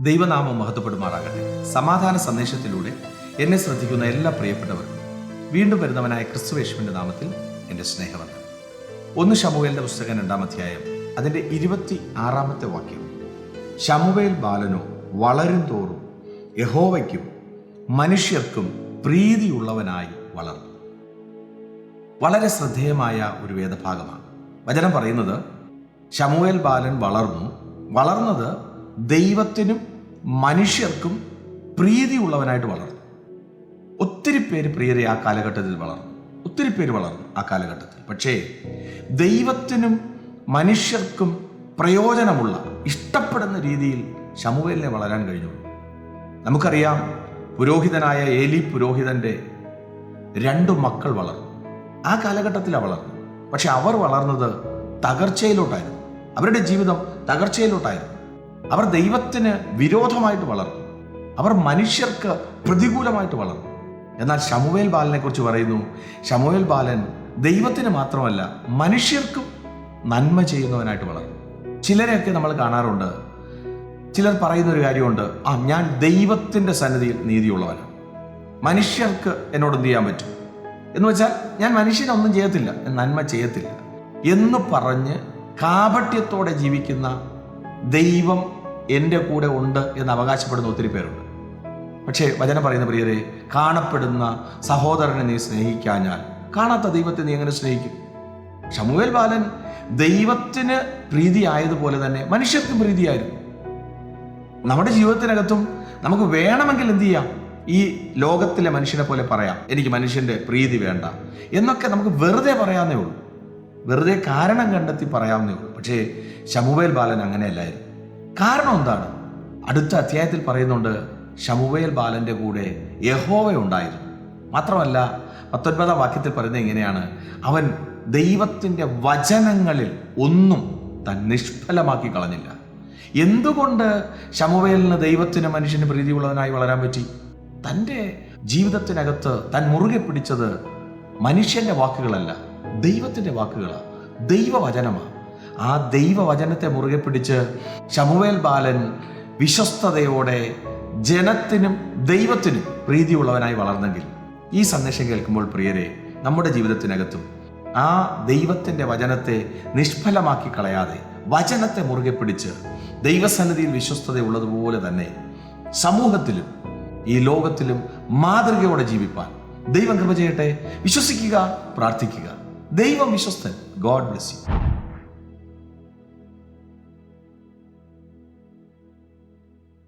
ദൈവനാമം മഹത്വപ്പെടുമാറാകട്ടെ. സമാധാന സന്ദേശത്തിലൂടെ എന്നെ ശ്രദ്ധിക്കുന്ന എല്ലാ പ്രിയപ്പെട്ടവർക്കും വീണ്ടും വരുന്നവനായ ക്രിസ്തുവേശുവിന്റെ നാമത്തിൽ എന്റെ സ്നേഹവന്ദനം. ഒന്ന് ഷമുവേലിന്റെ പുസ്തകം രണ്ടാം അധ്യായം അതിന്റെ ഇരുപത്തി ആറാമത്തെ വാക്യം. ഷമുവേൽ ബാലനോ വളരും തോറും യഹോവയ്ക്കും മനുഷ്യർക്കും പ്രീതിയുള്ളവനായി വളർന്നു. വളരെ ശ്രദ്ധേയമായ ഒരു വേദഭാഗമാണ്. വചനം പറയുന്നത് ഷമുവേൽ ബാലൻ വളർന്നു. വളർന്നത് ദൈവത്തിനും മനുഷ്യർക്കും പ്രീതിയുള്ളവനായിട്ട് വളർന്നു. ഒത്തിരി പേര് പ്രിയരെ ആ കാലഘട്ടത്തിൽ വളർന്നു. ഒത്തിരി പേര് വളർന്നു ആ കാലഘട്ടത്തിൽ. പക്ഷേ ദൈവത്തിനും മനുഷ്യർക്കും പ്രയോജനമുള്ള ഇഷ്ടപ്പെടുന്ന രീതിയിൽ ശമുവേലിനെ വളരാൻ കഴിഞ്ഞു. നമുക്കറിയാം പുരോഹിതനായ ഏലി പുരോഹിതന്റെ രണ്ടു മക്കൾ വളർന്നു. ആ കാലഘട്ടത്തിലാണ് വളർന്നു പക്ഷെ അവർ വളർന്നത് തകർച്ചയിലോട്ടായിരുന്നു. അവരുടെ ജീവിതം തകർച്ചയിലോട്ടായിരുന്നു. അവർ ദൈവത്തിന് വിരോധമായിട്ട് വളർന്നു. അവർ മനുഷ്യർക്ക് പ്രതികൂലമായിട്ട് വളർന്നു. എന്നാൽ ശമുവേൽ ബാലനെ കുറിച്ച് പറയുന്നു ശമുവേൽ ബാലൻ ദൈവത്തിന് മാത്രമല്ല മനുഷ്യർക്കും നന്മ ചെയ്യുന്നവനായിട്ട് വളർന്നു. ചിലരെയൊക്കെ നമ്മൾ കാണാറുണ്ട് ചിലർ പറയുന്ന ഒരു കാര്യമുണ്ട് ആ ഞാൻ ദൈവത്തിന്റെ സന്നിധിയിൽ നീതിയുള്ളവനാണ്. മനുഷ്യർക്ക് എന്നോട് എന്ത് ചെയ്യാൻ പറ്റും? എന്ന് വെച്ചാൽ ഞാൻ മനുഷ്യനൊന്നും ചെയ്യത്തില്ല നന്മ ചെയ്യത്തില്ല എന്ന് പറഞ്ഞ് കാപട്യത്തോടെ ജീവിക്കുന്ന ദൈവം എന്റെ കൂടെ ഉണ്ട് എന്ന് അവകാശപ്പെടുന്ന ഒത്തിരി പേരുണ്ട്. പക്ഷേ വചനം പറയുന്ന പ്രിയരെ കാണപ്പെടുന്ന സഹോദരനെ നീ സ്നേഹിക്കാഞ്ഞാൽ കാണാത്ത ദൈവത്തെ നീ എങ്ങനെ സ്നേഹിക്കും? ഷമുവേൽ ബാലൻ ദൈവത്തിന് പ്രീതിയായതുപോലെ തന്നെ മനുഷ്യർക്കും പ്രീതിയായിരുന്നു. നമ്മുടെ ജീവിതത്തിനകത്തും നമുക്ക് വേണമെങ്കിൽ എന്ത് ചെയ്യാം? ഈ ലോകത്തിലെ മനുഷ്യനെ പോലെ പറയാം എനിക്ക് മനുഷ്യന്റെ പ്രീതി വേണ്ട എന്നൊക്കെ നമുക്ക് വെറുതെ പറയാവുന്നേ ഉള്ളൂ. വെറുതെ കാരണം കണ്ടെത്തി പറയാവുന്നേ ഉള്ളൂ. പക്ഷേ ശമുവേൽ ബാലൻ അങ്ങനെയല്ലായിരുന്നു. കാരണം എന്താണ്? അടുത്ത അധ്യായത്തിൽ പറയുന്നുണ്ട് ഷമുവേൽ ബാലന്റെ കൂടെ യഹോവ ഉണ്ടായിരുന്നു. മാത്രമല്ല പത്തൊൻപതാം വാക്യത്തിൽ പറയുന്നത് എങ്ങനെയാണ് അവൻ ദൈവത്തിന്റെ വചനങ്ങളിൽ ഒന്നും താൻ നിഷ്ഫലമാക്കി കളഞ്ഞില്ല. എന്തുകൊണ്ട് ശമുവേലിന് ദൈവത്തിന് മനുഷ്യന് പ്രീതിയുള്ളവനായി വളരാൻ പറ്റി? തന്റെ ജീവിതത്തിനകത്ത് തൻ മുറുകെ പിടിച്ചത് മനുഷ്യന്റെ വാക്കുകളല്ല ദൈവത്തിന്റെ വാക്കുകളാണ് ദൈവവചനമാണ് ആ ദൈവവചനത്തെ മുറുകെ പിടിച്ച് ശമുവേൽ ബാലൻ വിശ്വസ്തതയോടെ ജനത്തിനും ദൈവത്തിനും പ്രീതിയുള്ളവനായി വളർന്നെങ്കിൽ ഈ സന്ദേശം കേൾക്കുമ്പോൾ പ്രിയരെ നമ്മുടെ ജീവിതത്തിനകത്തും ആ ദൈവത്തിന്റെ വചനത്തെ നിഷ്ഫലമാക്കി കളയാതെ വചനത്തെ മുറുകെ പിടിച്ച് ദൈവസന്നിധിയിൽ വിശ്വസ്തതയുള്ളതുപോലെ തന്നെ സമൂഹത്തിലും ഈ ലോകത്തിലും മാതൃകയോടെ ജീവിപ്പാൻ ദൈവം കൃപ ചെയ്യട്ടെ. വിശ്വസിക്കുക പ്രാർത്ഥിക്കുക. ദൈവം വിശ്വസ്തൻ. God bless you.